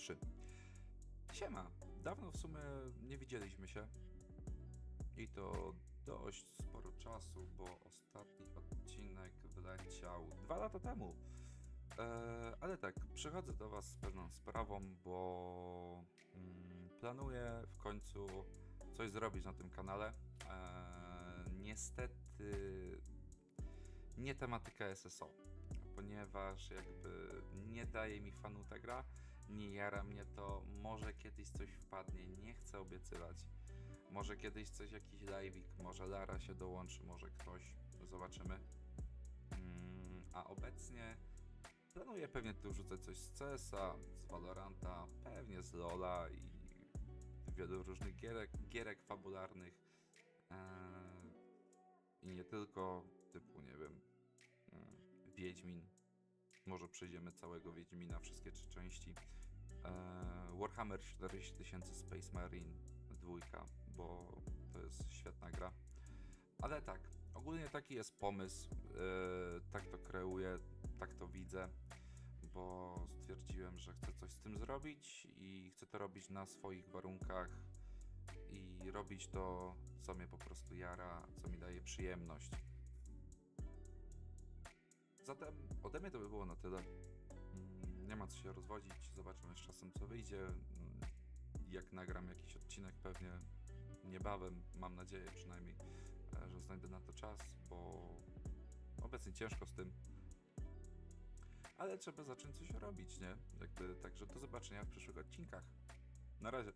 3. Siema, dawno w sumie nie widzieliśmy się. I to dość sporo czasu, bo ostatni odcinek wyleciał dwa lata temu. E, ale tak, przychodzę do Was z pewną sprawą, bo mm, planuję w końcu coś zrobić na tym kanale. E, niestety nie tematyka SSO, ponieważ jakby nie daje mi fanu ta gra, nie jara mnie to, może kiedyś coś wpadnie, nie chcę obiecywać. Może kiedyś coś, jakiś live'ik, może Lara się dołączy, może ktoś, zobaczymy. Mm, a obecnie planuję pewnie tu rzucać coś z CS-a, z Valoranta, pewnie z LoL'a i wielu różnych gierek, gierek fabularnych. Eee, I nie tylko, typu, nie wiem, mm, Wiedźmin. Może przejdziemy całego Wiedźmina, wszystkie trzy części. Eee, Warhammer 40 tysięcy Space Marine dwójka, bo to jest świetna gra. Ale tak, ogólnie taki jest pomysł, eee, tak to kreuję, tak to widzę, bo stwierdziłem, że chcę coś z tym zrobić i chcę to robić na swoich warunkach i robić to, co mnie po prostu jara, co mi daje przyjemność. Zatem ode mnie to by było na tyle. Mm, Nie ma co się rozwodzić, zobaczymy z czasem co wyjdzie. Mm, Jak nagram jakiś odcinek pewnie niebawem, mam nadzieję przynajmniej, e, że znajdę na to czas, bo obecnie ciężko z tym. Ale trzeba zacząć coś robić, nie? Jakby, także do zobaczenia w przyszłych odcinkach. Na razie.